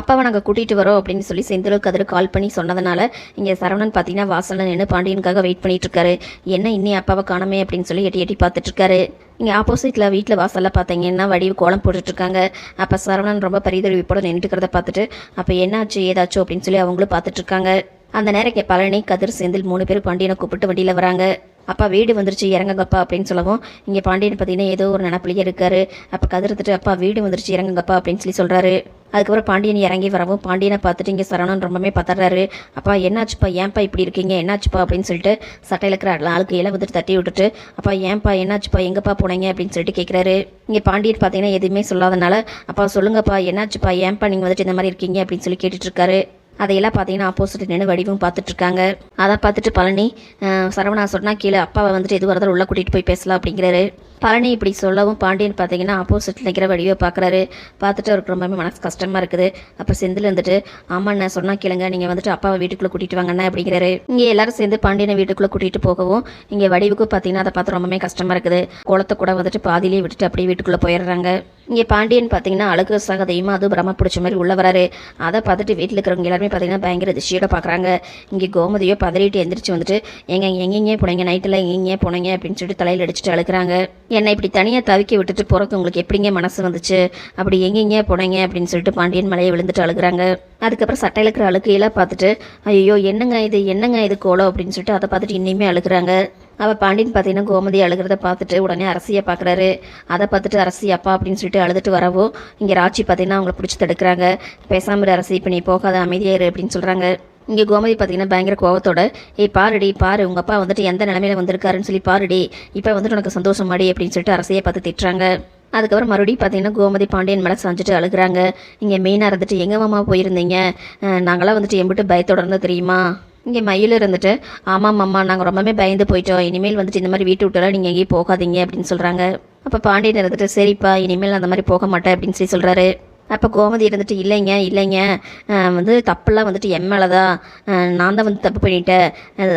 அப்பாவை நாங்கள் கூட்டிகிட்டு வரோம் அப்படின்னு சொல்லி செந்தில் கதிர் கால் பண்ணி சொன்னதுனால இங்கே சரவணன் பார்த்தீங்கன்னா வாசலில் நின்று பாண்டியனுக்காக வெயிட் பண்ணிட்டு இருக்காரு. என்ன இன்னி அப்பாவை காணமே அப்படின்னு சொல்லி எட்டி எட்டி பார்த்துட்ருக்காரு இங்கே ஆப்போசிட்டில் வீட்டில் வாசலில் பார்த்தீங்கன்னா வடிவு கோலம் போட்டுட்ருக்காங்க அப்போ சரவணன் ரொம்ப பரிதவிப்போட நின்றுக்கிறத பார்த்துட்டு அப்போ என்னாச்சு ஏதாச்சும் அப்படின்னு சொல்லி அவங்களும் பார்த்துட்ருக்காங்க அந்த நேரம் இங்கே பழனி கதிர் செந்தில் மூணு பேர் பாண்டியனை கூப்பிட்டு வண்டியில் வராங்க. அப்பா வீடு வந்துருச்சு இறங்குங்கப்பா அப்படின்னு சொல்லவும் இங்கே பாண்டியன் பார்த்தீங்கன்னா ஏதோ ஒரு நினப்பிலேயே இருக்காரு. அப்போ கதிர்த்துட்டு அப்பா வீடு வந்துருச்சு இறங்குங்கப்பா அப்படின்னு சொல்லி சொல்கிறாரு அதுக்கப்புறம் பாண்டியன் இறங்கி வரவும் பாண்டியனை பார்த்துட்டு இங்கே சரவணன் ரொம்பவே பதறாரு. அப்பா என்னாச்சுப்பா? ஏன்ப்பா இப்படி இருக்கீங்க? என்னாச்சுப்பா? அப்படின்னு சொல்லிட்டு சட்டையில் இருக்கிற ஆளுக்கு இலை வந்துட்டு தட்டி விட்டுட்டு அப்பா ஏன்ப்பா என்னாச்சுப்பா? எங்கப்பா போனீங்க? அப்படின்னு சொல்லிட்டு கேட்குறாரு இங்கே பாண்டியன் பார்த்தீங்கன்னா எதுவுமே சொல்லாதனால அப்பா சொல்லுங்கப்பா என்னாச்சுப்பா? ஏன்ப்பா நீங்கள் வந்துட்டு இந்த மாதிரி இருக்கீங்க? அப்படின்னு சொல்லி கேட்டுட்ருக்காரு அதையெல்லாம் பார்த்தீங்கன்னா ஆப்போசிட் நின்று வடிவும் பார்த்துட்டு இருக்காங்க. அதை பார்த்துட்டு பழனி சரவணா சொன்னால் கீழே அப்பாவை வந்துட்டு எது வரதாலும் உள்ளே கூட்டிகிட்டு போய் பேசலாம் அப்படிங்கிறாரு. பழனி இப்படி சொல்லவும் பாண்டியன் பார்த்தீங்கன்னா ஆப்போசிட்டில் நிற்கிற வடிவை பார்க்குறாரு. பார்த்துட்டு அவருக்கு ரொம்பவே மனசு கஷ்டமாக இருக்குது. அப்போ செந்தில் வந்துட்டு ஆமாண்ணா சொன்னால் கேளுங்க. நீங்கள் வந்துட்டு அப்பாவை வீட்டுக்குள்ளே கூட்டிகிட்டு வாங்கண்ணா அப்படிங்கிறாரு. இங்கே எல்லாரும் சேர்ந்து பாண்டியனை வீட்டுக்குள்ளே கூட்டிகிட்டு போகவும் இங்கே வடிவுக்கு பார்த்தீங்கன்னா அதை பார்த்து ரொம்பவே கஷ்டமாக இருக்குது. குளத்தை கூட வந்துட்டு பாதியிலே விட்டுட்டு அப்படியே வீட்டுக்குள்ளே போயிடுறாங்க. இங்கே பாண்டியன் பார்த்தீங்கன்னா அழகு சகதையுமா அது பிரம பிடிச்ச மாதிரி உள்ளே வராரு. அதை பார்த்துட்டு வீட்டில் இருக்கிறவங்க எல்லாருமே பார்த்தீங்கன்னா பயங்கர திசையோட பார்க்குறாங்க. இங்கே கோமதியோ பதறிட்டு எந்திரிச்சு வந்துட்டு எங்க எங்கெங்கே போனீங்க? நைட்டில் எங்கெங்கே போனீங்க? அப்படின்னு சொல்லிட்டு தலையில் அடிச்சுட்டு அழுக்கிறாங்க என்னை இப்படி தனியாக தவிக்க விட்டுட்டு போகிறக்கு உங்களுக்கு எப்படிங்க மனசு வந்துச்சு? அப்படி எங்கெங்கே போனீங்க? அப்படின்னு சொல்லிட்டு பாண்டியன் மலையை விழுந்துட்டு அழுகுறாங்க. அதுக்கப்புறம் சட்டை இழுக்கிற அழுக்கையெல்லாம் பார்த்துட்டு ஐயோ என்னங்க இது? என்னங்க இது கோலம்? அப்படின்னு சொல்லிட்டு அதை பார்த்துட்டு இன்னுமே அழுகுறாங்க. அவள் பாண்டியன் பார்த்தீங்கன்னா கோமதி அழுகிறத பார்த்துட்டு உடனே அரசியை பார்க்குறாரு. அதை பார்த்துட்டு அரசி அப்பா அப்படின்னு சொல்லிட்டு அழுதுட்டு வரவோ இங்கே ராட்சி பார்த்தீங்கன்னா அவங்கள பிடிச்சி தடுக்கிறாங்க. பேசாமல் அரசி இப்போ நீ போகாத அமைதியாயிரு அப்படின்னு சொல்கிறாங்க இங்கே கோமதி பார்த்தீங்கன்னா பயங்கர கோவத்தோட ஏய் பாருடி பாரு உங்கள் அப்பா வந்துட்டு எந்த நிலமையில வந்திருக்காருன்னு சொல்லி பாருடி. இப்போ வந்துட்டு உனக்கு சந்தோஷம் மாடி அப்படின்னு சொல்லிட்டு அரசையை பார்த்து திட்டுறாங்க. அதுக்கப்புறம் மறுபடியும் பார்த்தீங்கன்னா கோமதி பாண்டியன் மேலே சாஞ்சிட்டு அழுகுறாங்க. இங்கே மெயினாக இருந்துட்டு எங்கள் மாமா போயிருந்தீங்க? நாங்களாம் வந்துட்டு எம்பிட்டு பயத்தோட இருந்தால் தெரியுமா? இங்கே மயில் இருந்துட்டு ஆமாம் அம்மா நாங்கள் ரொம்பவே பயந்து போயிட்டோம். இனிமேல் வந்துட்டு இந்த மாதிரி வீட்டு விட்டுலாம் நீங்கள் எங்கேயும் போகாதீங்க அப்படின்னு சொல்கிறாங்க அப்போ பாண்டியன் இருந்துட்டு சரிப்பா இனிமேல் அந்த மாதிரி போக மாட்டேன் அப்படின்னு சொல்லி சொல்கிறாரு அப்போ கோமதி இருந்துட்டு இல்லைங்க இல்லைங்க. வந்து தப்பெல்லாம் வந்துட்டு என் மேலே தான் நான் தான் வந்து தப்பு பண்ணிட்டேன்.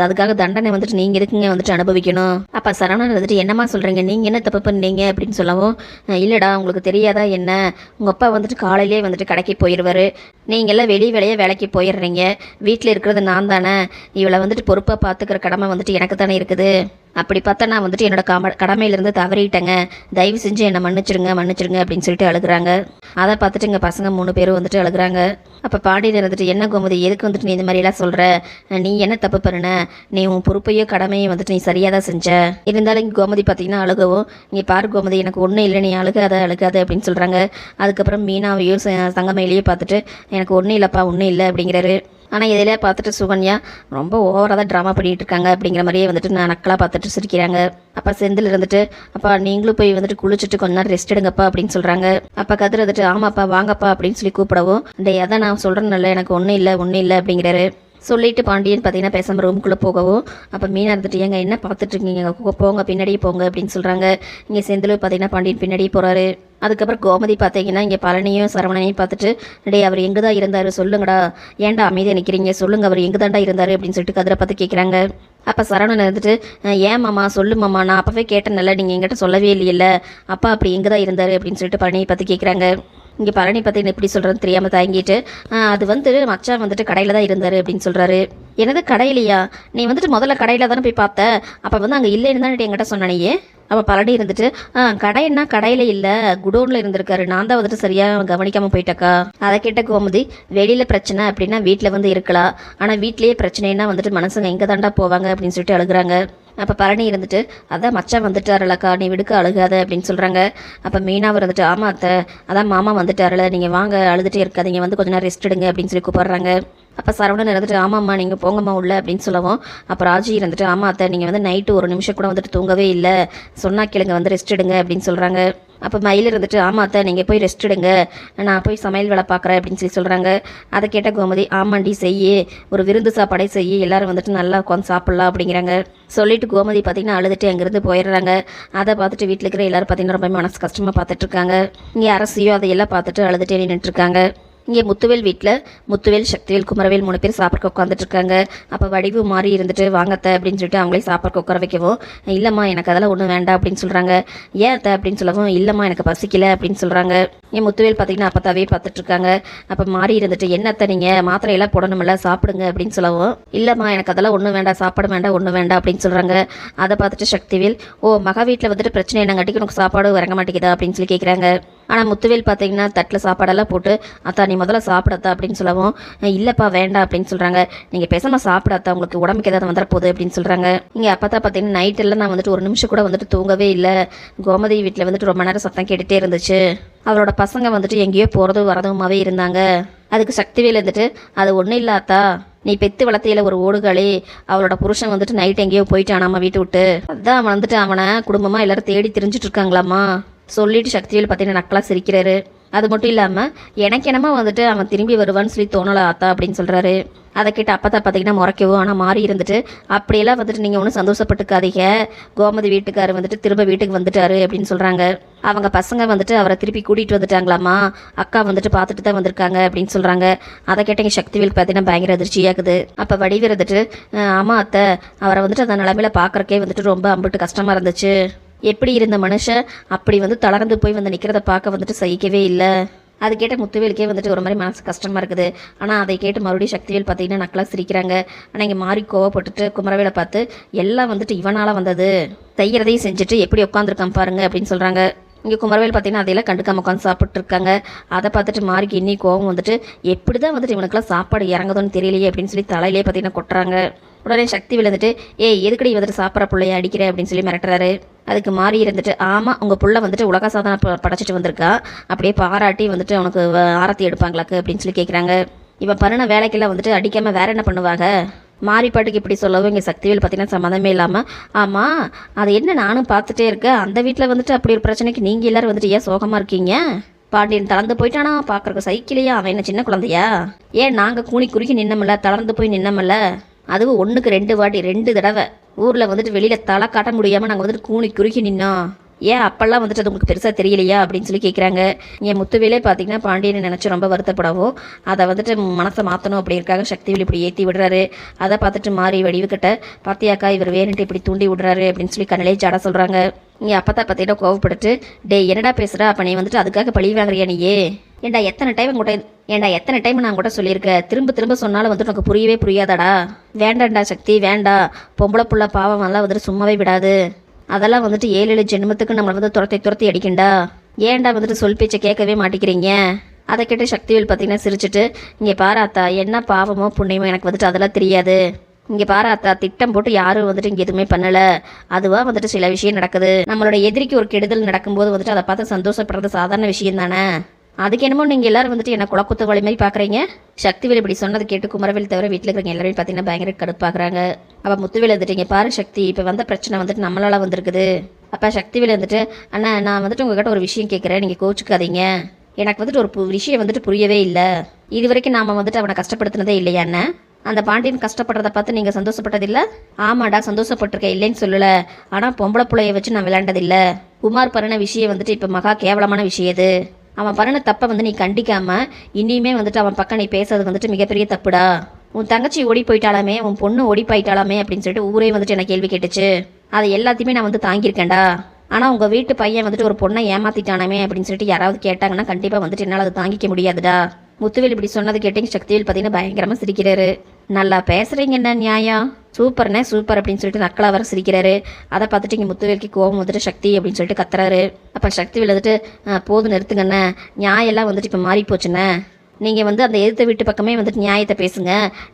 அதுக்காக தண்டனை வந்துட்டு நீங்கள் எதுக்குங்க வந்துட்டு அனுபவிக்கணும்? அப்போ சரவணன் வந்துட்டு என்னம்மா சொல்கிறீங்க நீங்கள் என்ன தப்பு பண்ணீங்க? அப்படின்னு சொல்லவும் இல்லைடா உங்களுக்கு தெரியாதா என்ன? உங்கள் அப்பா வந்துட்டு காலையிலே வந்துட்டு கடைக்கு போயிடுவார் நீங்கள்லாம் வெளி வேலையே வேலைக்கு போயிடுறீங்க. வீட்டில் இருக்கிறது நான் தானே. இவளை வந்துட்டு பொறுப்பாக பார்த்துக்கிற கடமை வந்துட்டு எனக்கு தானே இருக்குது. அப்படி பார்த்தா நான் வந்துட்டு என்னோட காம கடமையிலேருந்து தவறிட்டேங்க. தயவு செஞ்சு என்னை மன்னிச்சிடுங்க மன்னிச்சிருங்க அப்படின்னு சொல்லிட்டு அழுகுறாங்க. அதை பார்த்துட்டு எங்கள் பசங்க மூணு பேரும் வந்துட்டு அழுகுறாங்க. அப்போ பாண்டியன் இருந்துட்டு என்ன கோமதி எதுக்கு வந்துட்டு நீ இந்த மாதிரிலாம் சொல்கிற நீ என்ன தப்பு பண்ணுன? நீ உன் பொறுப்பையோ கடமையும் வந்துட்டு நீ சரியாக தான் செஞ்ச. இருந்தாலும் இங்கே கோமதி பார்த்தீங்கன்னா அழுகவும். நீ பாரு கோமதி எனக்கு ஒன்றும் இல்லை நீ அழுகாத அழுகாத அப்படின்னு சொல்கிறாங்க அதுக்கப்புறம் மீனாவையும் ச- பார்த்துட்டு எனக்கு ஒன்றும் இல்லைப்பா ஒன்றும் இல்லை அப்படிங்கிறாரு. ஆனால் இதிலே பார்த்துட்டு சுகன்யா ரொம்ப ஓவராக தான் ட்ராமா பண்ணிகிட்டு இருக்காங்க அப்படிங்கிற மாதிரியே வந்துட்டு நான் நக்கலாக பார்த்துட்டு சிரிக்கிறாங்க. அப்போ செந்தில் இருந்துட்டு அப்பா நீங்களும் போய் வந்துட்டு குளிச்சுட்டு கொஞ்ச நேரம் ரெஸ்ட் எடுங்கப்பா அப்படின்னு சொல்கிறாங்க அப்போ கதிர் வந்துட்டு ஆமாப்பா வாங்கப்பா அப்படின்னு சொல்லி கூப்பிடவும் இந்த எதை நான் சொல்கிறேன்ல எனக்கு ஒன்றும் இல்லை ஒன்றும் இல்லை அப்படிங்கிறாரு. சொல்லிட்டு பாண்டியன் பார்த்தீங்கன்னா பேசாமல் ரூமுக்குள்ளே போகவும் அப்போ மீனாக இருந்துட்டு ஏங்க என்ன பார்த்துட்ருக்கீங்க போங்க பின்னாடியே போங்க அப்படின்னு சொல்கிறாங்க இங்கே செந்தில் பார்த்தீங்கன்னா பாண்டியன் பின்னாடியே போகிறாரு அதுக்கப்புறம் கோமதி பார்த்தீங்கன்னா இங்கே பழனியும் சரவணனையும் பார்த்துட்டு டே அவர் எங்கே தான் இருந்தார்? சொல்லுங்கடா. ஏன்டா அமைதியாக நிற்கிறீங்க சொல்லுங்கள் அவர் எங்கே தாண்டா இருந்தார்? அப்படின்னு சொல்லிட்டு கதிரை பார்த்து கேட்குறாங்க அப்போ சரவணன் இருந்துட்டு ஏன் மாமா? சொல்லு மாமா. நான் அப்போவே கேட்டேன்ல நீங்கள் எங்கிட்ட சொல்லவே இல்லையில்ல அப்பா அப்படி எங்கே தான் இருந்தார்? அப்படின்னு சொல்லிட்டு பழனியை பார்த்து கேட்குறாங்க இங்கே பழனி பற்றி எப்படி சொல்கிறதுன்னு தெரியாமல் தயங்கிட்டு அது வந்து மச்சான் வந்துட்டு கடையில் தான் இருந்தார் அப்படின்னு சொல்கிறாரு எனது கடையிலையா? நீ வந்துட்டு முதல்ல கடையில் தானே போய் பார்த்த? அப்போ வந்து அங்கே இல்லைன்னு தானே என்கிட்ட சொன்னானே அப்போ பழனி இருந்துட்டு ஆ கடைன்னா கடையில் இல்லை. குடோனில் இருந்திருக்காரு. நான் தான் வந்துட்டு சரியாக கவனிக்காமல் போயிட்டக்கா. அதை கேட்ட கோமதி வெளியில் பிரச்சனை அப்படின்னா வீட்டில் வந்து இருக்கலாம். ஆனால் வீட்லேயே பிரச்சனைனா வந்துட்டு மனசுங்க எங்கே தாண்டா போவாங்க அப்படின்னு சொல்லிட்டு அழுகுறாங்க. அப்போ பழனி இருந்துட்டு அதான் மச்சான் வந்துட்டாரலக்கா. நீ விடுக்க அழுகாத அப்படின்னு சொல்கிறாங்க அப்போ மீனாவும் இருந்துட்டு ஆமாம் அத்தை. அதான் மாமா வந்துட்டாரல. நீங்கள் வாங்க அழுதுகிட்டே இருக்காதீங்க. வந்து கொஞ்ச நேரம் ரெஸ்ட் எடுங்க அப்படின்னு சொல்லி கூப்பிட்றாங்க. அப்போ சரவணன் இருந்துட்டு ஆமாம்மா நீங்கள் போங்கம்மா உள்ள அப்படின்னு சொல்லவும் அப்போ ராஜி இருந்துட்டு ஆமா அத்தை நீங்கள் வந்து நைட்டு ஒரு நிமிஷம் கூட வந்துட்டு தூங்கவே இல்லை. சொன்னா கேளுங்க வந்து ரெஸ்ட் எடுங்க அப்படின்னு சொல்கிறாங்க அப்போ மயில் இருந்துட்டு ஆமா அத்தை நீங்கள் போய் ரெஸ்ட் எடுங்க. நான் போய் சமையல் வேலை பார்க்குறேன் அப்படின்னு சொல்லி சொல்கிறாங்க அதை கேட்ட கோமதி ஆமாண்டி செய்யி. ஒரு விருந்து சாப்பாடே செய்யி. எல்லோரும் வந்துட்டு நல்லா உட்காந்து சாப்பிட்லாம் அப்படிங்கிறாங்க. சொல்லிட்டு கோமதி பார்த்திங்கன்னா அழுதுட்டு அங்கேருந்து போயிடுறாங்க. அதை பார்த்துட்டு வீட்டில் இருக்கிற எல்லாரும் பார்த்தீங்கன்னா ரொம்ப மனசு கஷ்டமாக பார்த்துட்டு இருக்காங்க. இங்கே அரசியோ அதையெல்லாம் பார்த்துட்டு அழுதுட்டே நின்றுட்டுருக்காங்க இங்கே முத்துவேல் வீட்டில் முத்துவேல் சக்திவேல் குமரவேல் மூணு பேர் சாப்பிட உட்காந்துட்டு இருக்காங்க அப்போ வடிவு மாறி இருந்துட்டு வாங்கத்த அப்படின்னு சொல்லிட்டு அவங்களே சாப்பாடு உட்கார வைக்கவும் இல்லைம்மா எனக்கு அதெல்லாம் ஒன்றும் வேண்டாம் அப்படின்னு சொல்கிறாங்க ஏன் அத்தை? அப்படின்னு சொல்லவும் இல்லைம்மா எனக்கு பசிக்கல அப்படின்னு சொல்கிறாங்க என் முத்துவேல் பார்த்தீங்கன்னா அப்பத்தாவே பார்த்துட்டு இருக்காங்க அப்போ மாறி இருந்துட்டு என்னத்த நீங்கள் மாத்திரையெல்லாம் போடணுமில்ல சாப்பிடுங்க அப்படின்னு சொல்லவும் இல்லைம்மா எனக்கு அதெல்லாம் ஒன்றும் வேண்டாம் சாப்பாடு வேண்டாம் ஒன்றும் வேண்டாம் அப்படின்னு சொல்கிறாங்க அதை பார்த்துட்டு சக்திவேல் ஓ மகா வீட்டில் வந்துட்டு பிரச்சனை என்னங்காட்டிக்கு உனக்கு சாப்பாடு இறங்க மாட்டேங்குதா? அப்படின்னு சொல்லி கேட்குறாங்க ஆனால் முத்துவேல் பார்த்தீங்கன்னா தட்டில் சாப்பாடெல்லாம் போட்டு அத்தா நீ முதல்ல சாப்பிடத்தா அப்படின்னு சொல்லவும் இல்லைப்பா வேண்டாம் அப்படின்னு சொல்கிறாங்க நீங்கள் பேசாமல் சாப்பிடாத்தா உங்களுக்கு உடம்புக்கு ஏதாவது வந்துட போகுது அப்படின்னு சொல்கிறாங்க இங்கே அப்போ தான் பார்த்தீங்கன்னா நைட்டெல்லாம் நான் வந்துட்டு ஒரு நிமிஷம் கூட வந்துட்டு தூங்கவே இல்லை. கோமதி வீட்டில் வந்துட்டு ரொம்ப நேரம் சத்தம் கேட்டுகிட்டே இருந்துச்சு. அவரோட பசங்க வந்துட்டு எங்கேயோ போகிறதும் வரதுமாவே இருந்தாங்க. அதுக்கு சக்திவேல் இருந்துட்டு அது ஒன்றும் இல்லாத்தா நீ பெத்து வளர்த்தையில ஒரு ஓடுகளே. அவளோட புருஷன் வந்துட்டு நைட் எங்கேயோ போயிட்டானாமா வீட்டு விட்டு? அதான் அவன் வந்துட்டு அவனை குடும்பமாக எல்லாரும் தேடி தெரிஞ்சிட்டு இருக்காங்களாமா சொல்லிட்டு சக்திவேல் பார்த்தீங்கன்னா நக்கலாக சிரிக்கிறாரு. அது மட்டும் இல்லாமல் எனக்கு என்னமோ வந்துட்டு அவன் திரும்பி வருவான்னு சொல்லி தோணலை ஆத்தா அப்படின்னு சொல்கிறாரு அதை கேட்டு அப்பத்தா பார்த்தீங்கன்னா முறைக்கவும் ஆனால் மாறி இருந்துட்டு அப்படியெல்லாம் வந்துட்டு நீங்கள் ஒன்றும் சந்தோஷப்பட்டுக்காதீங்க. கோமதி வீட்டுக்காரர் வந்துட்டு திரும்ப வீட்டுக்கு வந்துட்டாரு அப்படின்னு சொல்கிறாங்க அவங்க பசங்க வந்துட்டு அவரை திருப்பி கூட்டிகிட்டு வந்துட்டாங்களாமா? அக்கா வந்துட்டு பார்த்துட்டு தான் வந்திருக்காங்க அப்படின்னு சொல்கிறாங்க அதை கேட்டீங்க சக்திவேல் பார்த்தீங்கன்னா பயங்கர அதிர்ச்சியாகுது. அப்போ வடிவு இருந்துட்டு அத்தை அவரை வந்துட்டு அந்த நிலமையில பார்க்கறக்கே வந்துட்டு ரொம்ப அம்பிட்டு கஷ்டமாக இருந்துச்சு. எப்படி இருந்த மனுஷன்? அப்படி வந்து தளர்ந்து போய் வந்து நிற்கிறத பார்க்க வந்துட்டு சகிக்கவே இல்லை. அது கேட்ட முத்துவேலுக்கே வந்துட்டு ஒரு மாதிரி மனசு கஷ்டமாக இருக்குது. ஆனால் அதை கேட்டு மறுபடியும் சக்திவேல் பார்த்தீங்கன்னா நக்கலாக சிரிக்கிறாங்க. ஆனால் இங்கே மாறி கோவப்பட்டுட்டு குமரவேலை பார்த்து எல்லாம் வந்துட்டு இவனால் வந்தது. செய்கிறதையும் செஞ்சுட்டு எப்படி உட்காந்துருக்கான் பாருங்க அப்படின்னு சொல்கிறாங்க இங்கே குமரவேல் பார்த்தீங்கன்னா அதையெல்லாம் கண்டுக்காம உட்காந்து சாப்பிட்டு இருக்காங்க அதை பார்த்துட்டு மாறிக்கு இன்னி கோவம் வந்துட்டு எப்படி தான் வந்துட்டு இவனுக்குலாம் சாப்பாடு இறங்குதோன்னு தெரியலையே அப்படின்னு சொல்லி தலையிலே பார்த்தீங்கன்னா கொட்டுறாங்க. உடனே சக்தி விழுந்துட்டு ஏய் எதுக்கடி வந்துட்டு சாப்பிட்ற பிள்ளைய அடிக்கிற? அப்படின்னு சொல்லி மிரட்டுறாரு. அதுக்கு மாறி இருந்துட்டு ஆமாம் உங்கள் புள்ள வந்துட்டு உலக சாதனை ப- படைச்சிட்டு வந்திருக்கா. அப்படியே பாராட்டி வந்துட்டு அவனுக்கு வ- ஆரத்தி எடுப்பாங்களாக்கு அப்படின்னு சொல்லி கேட்குறாங்க இவன் பண்ண வேலைக்கெல்லாம் வந்துட்டு அடிக்காமல் வேற என்ன பண்ணுவாங்க? மாறிப்பாட்டுக்கு இப்படி சொல்லவும் இங்கே சக்திவேல் பார்த்தீங்கன்னா சம்மந்தமே இல்லாமல் ஆமாம் அது என்ன நானும் பார்த்துட்டே இருக்கேன். அந்த வீட்டில் வந்துட்டு அப்படி ஒரு பிரச்சனைக்கு நீங்கள் எல்லாரும் வந்துட்டு ஏன் சோகமாக இருக்கீங்க? பாண்டியன் தளர்ந்து போயிட்டானா? பார்க்கறக்கு சைக்கிளையா? அவன் என்ன சின்ன குழந்தையா? ஏன் நாங்கள் கூனி குறுக்கி நின்னமில்ல தளர்ந்து போய் நின்னமில்ல அதுவும் ஒன்றுக்கு ரெண்டு வாட்டி ரெண்டு தடவை. ஊரில் வந்துட்டு வெளியில் தலை காட்ட முடியாமல் நாங்கள் வந்துட்டு கூனி குறுக்கி நின்னோம். ஏன் அப்பெல்லாம் வந்துட்டு அது உங்களுக்கு பெருசாக தெரியலையா அப்படின்னு சொல்லி கேட்குறாங்க என் முத்துவேலே பார்த்தீங்கன்னா பாண்டியனை நினச்சி ரொம்ப வருத்தப்படவோ அதை வந்துட்டு மனசை மாற்றணும் அப்படிங்கிறக்காக சக்திவேல் இப்படி ஏற்றி விடுறாரு. அதை பார்த்துட்டு மாறி வடிவுக்கிட்ட பாத்தியாக்கா இவர் வேணுட்டு இப்படி தூண்டி விடுறாரு அப்படின்னு சொல்லி கண்ணிலே ஜாட சொல்கிறாங்க நீ அப்போ தான் பார்த்தீங்கன்னா கோவப்பட்டு டேய் என்னடா பேசுகிற அப்போ நீ வந்துட்டு அதுக்காக பழி வாங்குறியா நீயே ஏண்டா எத்தனை டைம் கூட ஏண்டா எத்தனை டைம் நான் கூட சொல்லியிருக்கேன் திரும்ப திரும்ப சொன்னாலும் வந்துட்டு உனக்கு புரியவே புரியாதாடா. வேண்டாண்டா சக்தி வேண்டாம் பொம்பளை புள்ள பாவம் எல்லாம் வந்துட்டு சும்மாவே விடாது. அதெல்லாம் வந்துட்டு ஏழு ஏழு ஜென்மத்துக்கு நம்மளை வந்து துரத்தி துரத்தி அடிக்கண்டா ஏன்டா வந்துட்டு சொல் பேச்சை கேட்கவே மாட்டேங்கிறீங்க? அதை கேட்டு சக்திவேல் பார்த்தீங்கன்னா சிரிச்சுட்டு இங்கே பாராத்தா என்ன பாவமோ புண்ணியமோ எனக்கு வந்துட்டு அதெல்லாம் தெரியாது. இங்கே பாராத்தா திட்டம் போட்டு யாரும் வந்துட்டு இங்கே எதுவுமே பண்ணலை. அதுவாக வந்துட்டு சில விஷயம் நடக்குது. நம்மளோட எதிரிக்கு ஒரு கெடுதல் நடக்கும்போது வந்துட்டு அதை பார்த்து சந்தோஷப்படுறது சாதாரண விஷயம் தானே அதுக்கு என்னமோ நீங்கள் எல்லாரும் வந்துட்டு என்ன குலக்குத்து வழி மாதிரி பார்க்குறீங்க சக்திவேல் இப்படி சொன்னது கேட்டு குமரவேல் தவிர வீட்டில் இருக்கிறவங்க எல்லாரும் பார்த்தீங்கன்னா பயங்கர கடுப்பாக்குறாங்க அப்போ முத்துவேல் வந்துட்டு பாரு சக்தி இப்போ வந்த பிரச்சனை வந்துட்டு நம்மளால் வந்திருக்குது. அப்போ சக்திவேல் வந்துட்டு அண்ணா நான் வந்துட்டு உங்ககிட்ட ஒரு விஷயம் கேட்குறேன் நீங்கள் கோச்சுக்காதீங்க. எனக்கு வந்துட்டு ஒரு பு- விஷயம் வந்துட்டு புரியவே இல்லை. இது வரைக்கும் நாம் வந்துட்டு அவனை கஷ்டப்படுத்தினதே இல்லையா அண்ணன் அந்த பாண்டியன் கஷ்டப்படுறத பார்த்து நீங்கள் சந்தோஷப்பட்டதில்லை ஆமாடா சந்தோஷப்பட்டிருக்கேன் இல்லைன்னு சொல்லலை. ஆனால் பொம்பளை பிள்ளைய வச்சு நான் விளையாண்டதில்லை குமார் பரண விஷயம் வந்துட்டு இப்போ மகா கேவலமான விஷயம் இது. அவன் பண்ண தப்பை வந்து நீ கண்டிக்காம இனியுமே வந்துட்டு அவன் பக்கம் நீ பேசுறது வந்துட்டு மிகப்பெரிய தப்புடா. உன் தங்கச்சி ஓடி போயிட்டாலாமே உன் பொண்ணு ஓடி போயிட்டாலாமே அப்படின்னு சொல்லிட்டு ஊரே வந்துட்டு எனக்கு கேள்வி கேட்டுச்சு. அதை எல்லாத்தையுமே நான் வந்து தாங்கியிருக்கேன்டா. ஆனால் உங்கள் வீட்டு பையன் வந்துட்டு ஒரு பொண்ணை ஏமாத்திட்டானாமே அப்படின்னு சொல்லிட்டு யாராவது கேட்டாங்கன்னா கண்டிப்பாக வந்துட்டு என்னால் அதை தாங்கிக்க முடியாதுடா. முத்துவேல் இப்படி சொன்னது கேட்டீங்க சக்திவேல் பார்த்தீங்கன்னா பயங்கரமாக சிரிக்கிறாரு. நல்லா பேசுகிறீங்க என்ன நியாயம்? சூப்பர்ண்ணே சூப்பர் அப்படின்னு சொல்லிட்டு நக்கலாக வர சிரிக்கிறாரு. அதை பார்த்துட்டு இங்கே முத்துவேலுக்கு கோவம் வந்துட்டு சக்தி அப்படின்னு சொல்லிட்டு கத்துறாரு. அப்போ சக்தி வந்துட்டு போது போதும் நிறுத்துங்கண்ணே நியாயெல்லாம் வந்துட்டு இப்போ மாறி போச்சுண்ணே நீங்கள் வந்து அந்த எதிர்த்த வீட்டு பக்கமே வந்துட்டு நியாயத்தை பேசுங்க.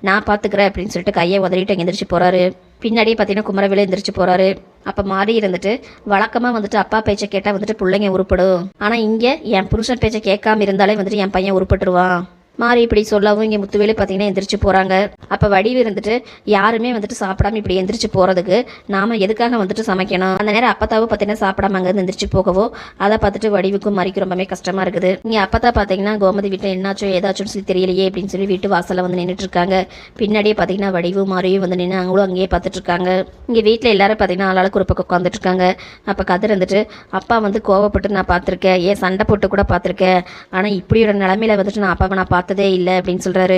நான் பார்த்துக்கிறேன் அப்படின்னு சொல்லிட்டு கையை உதறிட்டு எந்திரிச்சு போகிறாரு பின்னாடியே பார்த்தீங்கன்னா குமரவேல எந்திரிச்சு போகிறாரு அப்போ மாறி இருந்துட்டு வழக்கமாக வந்துட்டு அப்பா பேச்சை கேட்டால் வந்துட்டு பிள்ளைங்க உருப்படும். ஆனால் இங்கே என் புருஷன் பேச்சை கேட்காம இருந்தாலே வந்துட்டு என் பையன் உருப்பட்டுருவான். மாறி இப்படி சொல்லவும் இங்கே முத்துவேலு பார்த்தீங்கன்னா எந்திரிச்சு போகிறாங்க அப்போ வடிவு இருந்துட்டு யாருமே வந்துட்டு சாப்பிடாம இப்படி எந்திரிச்சு போகிறதுக்கு நாம் எதுக்காக வந்துட்டு சமைக்கணும்? அந்த நேரம் அப்பத்தாவும் பார்த்தீங்கன்னா சாப்பிடாம அங்கே எந்திரிச்சு போகவோ அதை பார்த்துட்டு வடிவுக்கும் மறிக்கு ரொம்பவே கஷ்டமாக இருக்குது. இங்கே அப்பத்தா பார்த்தீங்கன்னா கோமதி வீட்டில் என்னாச்சோ ஏதாச்சும் சொல்லி தெரியலையே அப்படின்னு சொல்லி வீட்டு வாசலில் வந்து நின்றுட்டு இருக்காங்க. பின்னாடியே பார்த்தீங்கன்னா வடிவு மாறியும் வந்து நின்று அவங்களும் அங்கேயே பார்த்துட்டு இருக்காங்க. இங்கே வீட்டில் எல்லாரும் பார்த்தீங்கன்னா ஆளாளுக்கு ஒரு பக்கம் உட்காந்துட்டு இருக்காங்க. அப்போ கதிர் வந்துட்டு அப்பா வந்து கோவப்பட்டு நான் பார்த்துருக்கேன். ஏன் சண்டை போட்டு கூட பார்த்துருக்கேன். ஆனால் இப்படியோட நிலமையில வந்துட்டு நான் அப்பாவை நான் பார்த்து பார்த்ததே இல்லை அப்படின்னு சொல்கிறாரு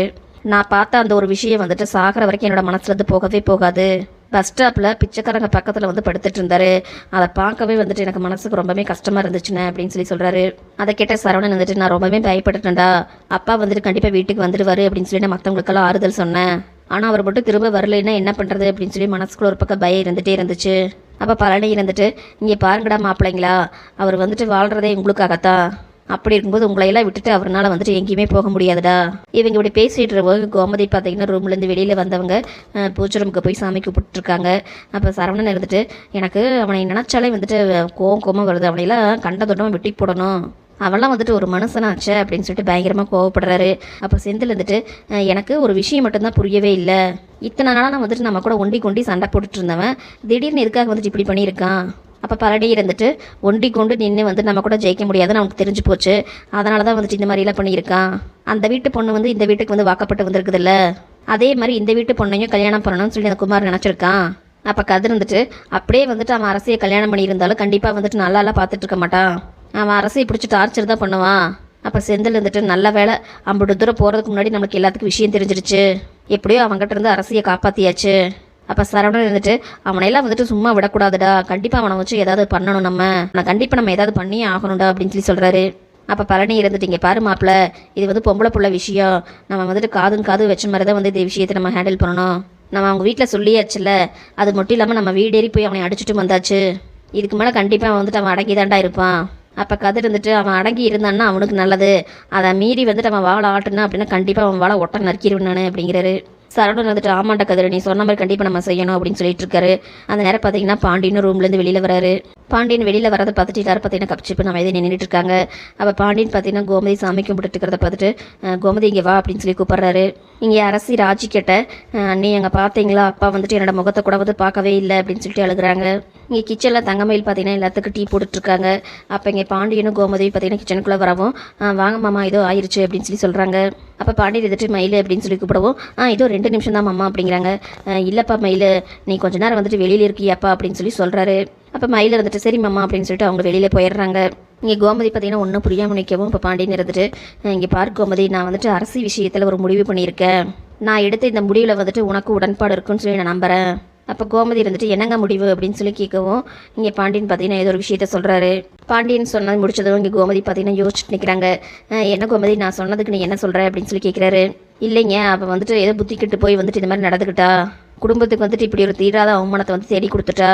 நான் பார்த்த அந்த ஒரு விஷயம் வந்துட்டு சாகிற வரைக்கும் என்னோட மனசுலேருந்து போகவே போகாது. பஸ் ஸ்டாப்பில் பிச்சைக்காரங்க பக்கத்தில் வந்து படுத்துட்டு இருந்தாரு. அதை பார்க்கவே வந்துட்டு எனக்கு மனசுக்கு ரொம்பவே கஷ்டமாக இருந்துச்சுண்ணே அப்படின்னு சொல்லி சொல்கிறாரு அதை கேட்ட சரவணன் வந்துட்டு நான் ரொம்பவே பயப்பட்டுட்டேன்டா. அப்பா வந்துட்டு கண்டிப்பாக வீட்டுக்கு வந்துடுவாரு அப்படின்னு சொல்லி நான் மற்றவங்களுக்கெல்லாம் ஆறுதல் சொன்னேன். ஆனால் அவர் மட்டும் திரும்ப வரலைன்னா என்ன பண்ணுறது அப்படின்னு சொல்லி மனசுக்குள்ள ஒரு பக்கம் பயம் இருந்துகிட்டே இருந்துச்சு. அப்போ பழனி இருந்துட்டு நீங்கள் பாருங்கடா மாப்பிள்ளைங்களா. அவர் வந்துட்டு வாழ்கிறதே உங்களுக்காகத்தான். அப்படி இருக்கும்போது உங்களையெல்லாம் விட்டுட்டு அவரால் வந்துட்டு எங்கேயுமே போக முடியாதுடா. இவங்க இப்படி பேசிட்டு இருக்கும்போது கோமதி பார்த்தீங்கன்னா ரூம்லேருந்து வெளியில் வந்தவங்க பூஜை ரூமுக்கு போய் சாமி கூப்பிட்டுருக்காங்க அப்போ சரவணன் இருந்துட்டு எனக்கு அவனை நினச்சாலே வந்துட்டு கோவம் கோவம் வருது. அவனையெல்லாம் கண்ட தொட்டமாக வெட்டி போடணும். அவெல்லாம் வந்துட்டு ஒரு மனுஷனாச்சே அப்படின்னு சொல்லிட்டு பயங்கரமாக கோவப்படுறாரு. அப்போ செந்தில் வந்துட்டு எனக்கு ஒரு விஷயம் மட்டும்தான் புரியவே இல்லை. இத்தனை நாளாக நான் வந்துட்டு நம்ம கூட ஒண்டி கொண்டி சண்டை போட்டுட்டு இருந்தவன். திடீர்னு எதுக்காக வந்துட்டு இப்படி பண்ணியிருக்கான்? அப்போ பரடி இருந்துட்டு ஒண்டி கொண்டு நின்று வந்து நம்ம கூட ஜெயிக்க முடியாதுன்னு அவனுக்கு தெரிஞ்சு போச்சு. அதனால தான் வந்துட்டு இந்த மாதிரிலாம் பண்ணியிருக்கான் அந்த வீட்டு பொண்ணு வந்து இந்த வீட்டுக்கு வந்து வாக்கப்பட்டு வந்திருக்குதுல்ல. அதே மாதிரி இந்த வீட்டு பொண்ணையும் கல்யாணம் பண்ணணும்னு சொல்லி அந்த குமார் நினச்சிருக்கான் அப்போ கதிர் வந்துட்டு அப்படியே வந்துட்டு அவன் அரசியை கல்யாணம் பண்ணியிருந்தாலும் கண்டிப்பாக வந்துட்டு நல்லாலாம் பார்த்துட்டு இருக்க மாட்டான் அவன் அரசியை பிடிச்சி டார்ச்சர் தான் பண்ணுவான் அப்போ செந்தில் இருந்துட்டு நல்ல வேலை அம்புட்டு தூரம் போகிறதுக்கு முன்னாடி நமக்கு எல்லாத்துக்கும் விஷயம் தெரிஞ்சிருச்சு. எப்படியோ அவங்ககிட்ட இருந்து அரசியை காப்பாற்றியாச்சு அப்போ சரவணன் இருந்துட்டு அவனையெல்லாம் வந்துட்டு சும்மா விடக்கூடாதுடா. கண்டிப்பாக அவனை வச்சு ஏதாவது பண்ணணும் நம்ம. நான் கண்டிப்பாக நம்ம ஏதாவது பண்ணியே ஆகணும்டா அப்படின்னு சொல்லி சொல்கிறாரு அப்போ பழனி இருந்துட்டு இங்கே பாரு மாப்பிள்ள இது வந்து பொம்பளை புள்ள விஷயம். நம்ம வந்துட்டு காதும் காது வச்ச மாதிரி தான் வந்து இந்த விஷயத்தை நம்ம ஹேண்டில் பண்ணணும். நம்ம அவங்க வீட்டில் சொல்லியாச்சுல அது மட்டும் இல்லாமல் நம்ம வீடேறி போய் அவனை அடிச்சுட்டு வந்தாச்சு. இதுக்கு மேலே கண்டிப்பாக அவன் வந்துட்டு அவன் அடங்கி தாண்டா இருப்பான். அப்போ கதிர் இருந்துட்டு அவன் அடங்கி இருந்தான்னா அவனுக்கு நல்லது. அதை மீறி வந்துட்டு அவன் வாழை ஆட்டுனா அப்படின்னா கண்டிப்பாக அவன் வாழை ஒட்ட நறுக்கிடுவேன் நான் அப்படிங்கிறாரு. சரவணன் வந்துட்டு ஆமாண்டா கதிர நீ சொன்ன மாதிரி கண்டிப்பாக நம்ம செய்யணும் அப்படின்னு சொல்லிட்டு இருக்காரு. அந்த நேரம் பார்த்தீங்கன்னா பாண்டியனும் ரூம்லேருந்து வெளியில் வராரு. பாண்டியன் வெளியில் வரதை பார்த்துட்டு எல்லாரும் பார்த்தீங்கன்னா கப்சிப்பு நம்ம எதை நின்றுட்டு இருக்காங்க. அப்போ பாண்டியன் பார்த்தீங்கன்னா கோமதி சாமி கும்பிட்டு இருக்கிறத பார்த்துட்டு கோமதி இங்கே வா அப்படின்னு சொல்லி கூப்பிட்றாரு. இங்கே அரசி ராஜி கேட்ட அண்ணி அங்கே பார்த்தீங்களா அப்பா வந்துட்டு என்னோட முகத்தை கூட வந்து பார்க்கவே இல்லை அப்படின்னு சொல்லிட்டு அழுகுறாங்க. இங்கே கிச்சனில் தங்கமயில் பார்த்தீங்கன்னா எல்லாத்துக்கும் டீ போட்டுட்ருக்காங்க அப்போ இங்கே பாண்டியனும் கோமதியும் பார்த்தீங்கன்னா கிச்சனுக்குள்ளே வரவும் வாங்க மாமா ஏதோ ஆயிடுச்சு அப்படின்னு சொல்லி சொல்கிறாங்க அப்போ பாண்டி எதிர்த்து மயில் அப்படின்னு சொல்லி கூப்பிடவும் ஆ இதோ ரெண்டு நிமிஷம் தான் மாமா அப்படிங்கிறாங்க. இல்லைப்பா மயில் நீ கொஞ்ச நேரம் வந்துட்டு வெளியில் இருக்கியாப்பா அப்படின்னு சொல்லி சொல்கிறாரு அப்போ மயில் இருந்துட்டு சரி மாமா அப்படின்னு சொல்லிட்டு அவங்க வெளியில் போயிடுறாங்க. இங்கே கோமதி பார்த்தீங்கன்னா ஒன்றும் புரியாமல் நிற்கவும் இப்போ பாண்டியன் இருந்துட்டு இங்கே பார்க் கோமதி நான் வந்துட்டு அரசு விஷயத்தில் ஒரு முடிவு பண்ணியிருக்கேன். நான் எடுத்த இந்த முடிவில் வந்துட்டு உனக்கு உடன்பாடு இருக்குன்னு சொல்லி நான் நம்புகிறேன் அப்போ கோமதி இருந்துட்டு என்னங்க முடிவு? அப்படின்னு சொல்லி கேட்கவும் இங்கே பாண்டியன் பார்த்தீங்கன்னா ஏதோ ஒரு விஷயத்த சொல்கிறாரு பாண்டியன் சொன்னது முடிச்சதும் இங்கே கோமதி பார்த்தீங்கன்னா யோசிச்சுட்டு நிற்கிறாங்க என்ன கோமதி நான் சொன்னதுக்கு நீ என்ன சொல்கிற அப்படின்னு சொல்லி கேட்குறாரு. இல்லைங்க அப்போ வந்துட்டு ஏதோ புத்தி கெட்டு போய் வந்துட்டு இந்த மாதிரி நடந்துக்கிட்டா குடும்பத்துக்கு வந்துட்டு இப்படி ஒரு தீராத அவமானத்தை வந்து தேடி கொடுத்துட்டா?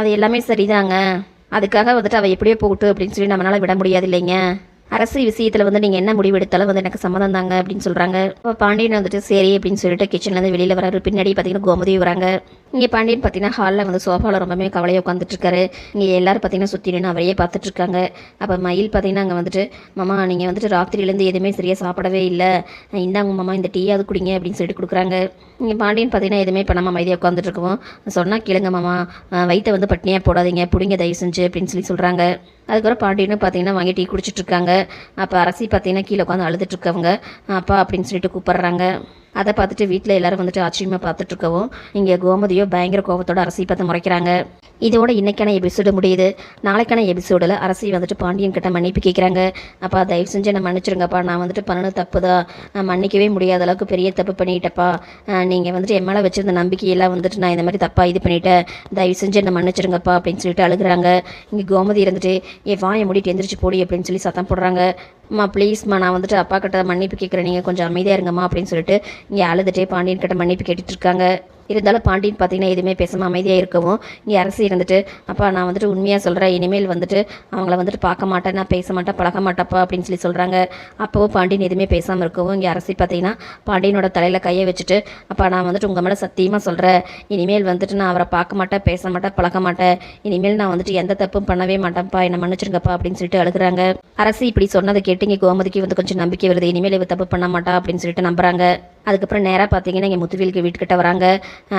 அது எல்லாமே சரிதாங்க. அதுக்காக வந்துட்டு அவள் எப்படியோ போகட்டும் அப்படின்னு சொல்லி நம்மளால் விட முடியாது இல்லைங்க. அரசு விஷயத்தில் வந்து நீங்கள் என்ன முடிவு எடுத்தாலும் வந்து எனக்கு சம்மதம் தாங்க அப்படின்னு சொல்கிறாங்க அப்போ பாண்டியன் வந்துட்டு சரி அப்படின்னு சொல்லிட்டு கிச்சன்லேருந்து வெளியில் வராரு. பின்னாடி பார்த்தீங்கன்னா கோமதி வராங்க. இங்கே பாண்டியன் பார்த்தீங்கன்னா ஹாலில் வந்து சோஃபாவில் ரொம்பவே கவலையாக உட்காந்துட்டு இருக்காரு இங்கே எல்லாரும் பார்த்தீங்கன்னா சுற்றி நின்று அவரையே பார்த்துட்டு இருக்காங்க அப்போ மயில் பார்த்தீங்கன்னா அங்கே வந்துட்டு மாமா நீங்கள் வந்துட்டு ராத்திரியிலேருந்து எதுவுமே சரியாக சாப்பிடவே இல்லை. இந்தாங்க மாமா இந்த டீயாவது குடிங்க அப்படின்னு சொல்லிட்டு கொடுக்குறாங்க. இங்கே பாண்டியன் பார்த்தீங்கன்னா எதுவுமே பண்ணாமல் அமைதியாக உட்காந்துட்டு இருக்கவும் சொன்னால் கேளுங்க மாமா வயிற்றை வந்து பட்னியாக போடாதீங்க பிடிங்க தயவு செஞ்சு அப்படின்னு சொல்லி சொல்கிறாங்க அதுக்கப்புறம் பாண்டியனும் பார்த்தீங்கன்னா வாங்கி டீ குடிச்சிட்டு இருக்காங்க அப்போ அரசி பார்த்தீங்கன்னா கீழே உட்காந்து அழுதுட்டு இருக்கவங்க அப்பா அப்படின்னு சொல்லிட்டு கூப்பிட்றாங்க. அதை பார்த்துட்டு வீட்டில் எல்லாரும் வந்துட்டு ஆச்சரியமாக பார்த்துட்ருக்கவும் இங்கே கோமதியோ பயங்கர கோபத்தோட அரசி பார்த்து முறைக்கிறாங்க. இதோட இன்றைக்கான எபிசோடு முடியுது. நாளைக்கான எபிசோடில் அரசி வந்துட்டு பாண்டியன் கிட்ட மன்னிப்பு கேட்குறாங்க அப்பா தயவு செஞ்சு என்னை மன்னிச்சிருங்கப்பா. நான் வந்துட்டு பண்ணது தப்பு தான் நான் மன்னிக்கவே முடியாத அளவுக்கு பெரிய தப்பு பண்ணிட்டப்பா நீங்கள் வந்துட்டு என் மேலே வச்சுருந்த நம்பிக்கையெல்லாம் வந்துட்டு நான் இந்த மாதிரி தப்பாக இது பண்ணிட்டேன். தயவு செஞ்சு என்னை மன்னிச்சிருங்கப்பா அப்படின்னு சொல்லிட்டு அழுகுறாங்க. இங்கே கோமதி இருந்துட்டு என் வாயை மூடிட்டு எந்திரிச்சு போடி அப்படின்னு சொல்லி சத்தம் போடுறாங்க. அம்மா ப்ளீஸ்மா நான் வந்துட்டு அப்பா கிட்ட மன்னிப்பு கேட்குறேன் நீங்கள் கொஞ்சம் அமைதியாக இருங்கம்மா அப்படின்னு சொல்லிட்டு இங்கே அழுதுட்டே பாண்டியன் கிட்ட மன்னிப்பு கேட்டுட்டு இருக்காங்க. இருந்தாலும் பாண்டியன் பார்த்தீங்கன்னா எதுவுமே பேசாமல் அமைதியாக இருக்கவும் இங்கே அரசு இருந்துட்டு அப்பா நான் வந்துட்டு உண்மையாக சொல்கிறேன் இனிமேல் வந்துட்டு அவங்கள வந்துட்டு பார்க்க மாட்டேன். நான் பேச மாட்டேன். பழக மாட்டேப்பா அப்படின்னு சொல்லி சொல்கிறாங்க அப்போவும் பாண்டியன் எதுவுமே பேசாமல் இருக்கவும் இங்கே அரசி பார்த்தீங்கன்னா பாண்டியனோட தலையில் கையை வச்சுட்டு அப்பா நான் வந்துட்டு உங்கள் மேலே சத்தியமாக சொல்கிறேன் இனிமேல் வந்துட்டு நான் அவரை பார்க்க மாட்டேன் பேச மாட்டேன் பழக மாட்டேன். இனிமேல் நான் வந்துட்டு எந்த தப்பும் பண்ணவே மாட்டேன்ப்பா. என்னை மன்னிச்சிருங்கப்பா. அப்படின்னு சொல்லிட்டு அழுகுறாங்க. அரசு இப்படி சொன்னதை கேட்டு இங்கே கோமதிக்கு வந்து கொஞ்சம் நம்பிக்கை வருது. இனிமேல் இவ தப்பு பண்ண மாட்டா அப்படின்னு சொல்லிட்டு நம்புறாங்க. அதுக்கப்புறம் நேராக பார்த்தீங்கன்னா இங்கே முத்துவேலுக்கு வீட்டுக்கிட்ட வராங்க.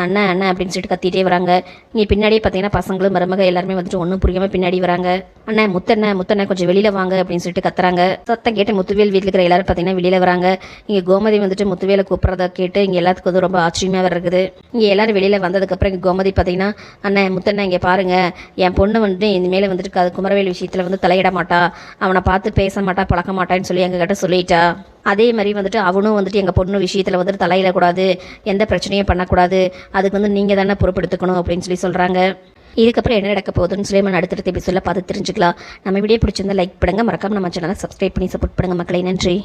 அண்ணன் அண்ணன் அப்படின்னு சொல்லிட்டு கத்திட்டே வராங்க. இங்கே பின்னாடியே பார்த்தீங்கன்னா பசங்களும் மருமக எல்லாருமே வந்துட்டு ஒன்றும் புரியாமல் பின்னாடி வராங்க. அண்ணன் முத்தண்ணன் முத்தண்ண கொஞ்சம் வெளியில் வாங்க அப்படின்னு சொல்லிட்டு கத்துறாங்க. சத்தம் கேட்டு முத்துவேல் வீட்டில் இருக்கிற எல்லாரும் பார்த்தீங்கன்னா வெளியில் வராங்க. இங்கே கோமதி வந்துட்டு முத்துவேலை கூப்பிட்றத கேட்டு இங்கே எல்லாத்துக்கும் வந்து ரொம்ப ஆச்சரியமாக இருக்குது. இங்கே எல்லாரும் வெளியில் வந்ததுக்கப்புறம் இங்கே கோமதி பார்த்தீங்கன்னா அண்ணன் முத்தண்ணா இங்கே பாருங்க. என் பொண்ணு வந்துட்டு இனிமேல் வந்துட்டு குமரவேல் விஷயத்தில் வந்து தலையிட மாட்டா. அவனை பார்த்து பேச மாட்டா பழக்க மாட்டான்னு சொல்லி எங்ககிட்ட சொல்லிட்டா. அதே மாதிரி வந்துட்டு அவனும் வந்துட்டு எங்கள் பொண்ணு விஷயத்தில் வந்துட்டு தலையிடக்கூடாது எந்த பிரச்சனையும் பண்ணக்கூடாது. அதுக்கு வந்து நீங்கள் தானே பொறுப்பெடுத்துக்கணும் அப்படின்னு சொல்லி சொல்கிறாங்க இதுக்கப்புறம் என்ன நடக்க போகுதுன்னு சொல்லி நம்ம அடுத்தடுத்த எபிசோடில் பார்த்து தெரிஞ்சுக்கலாம். நம்ம வீடியோ பிடிச்சிருந்தா லைக் பண்ணுங்கள் மறக்காமல் நம்ம சேனலை சப்ஸ்கிரைப் பண்ணி சப்போர்ட் பண்ணுங்கள் மக்களை. நன்றி.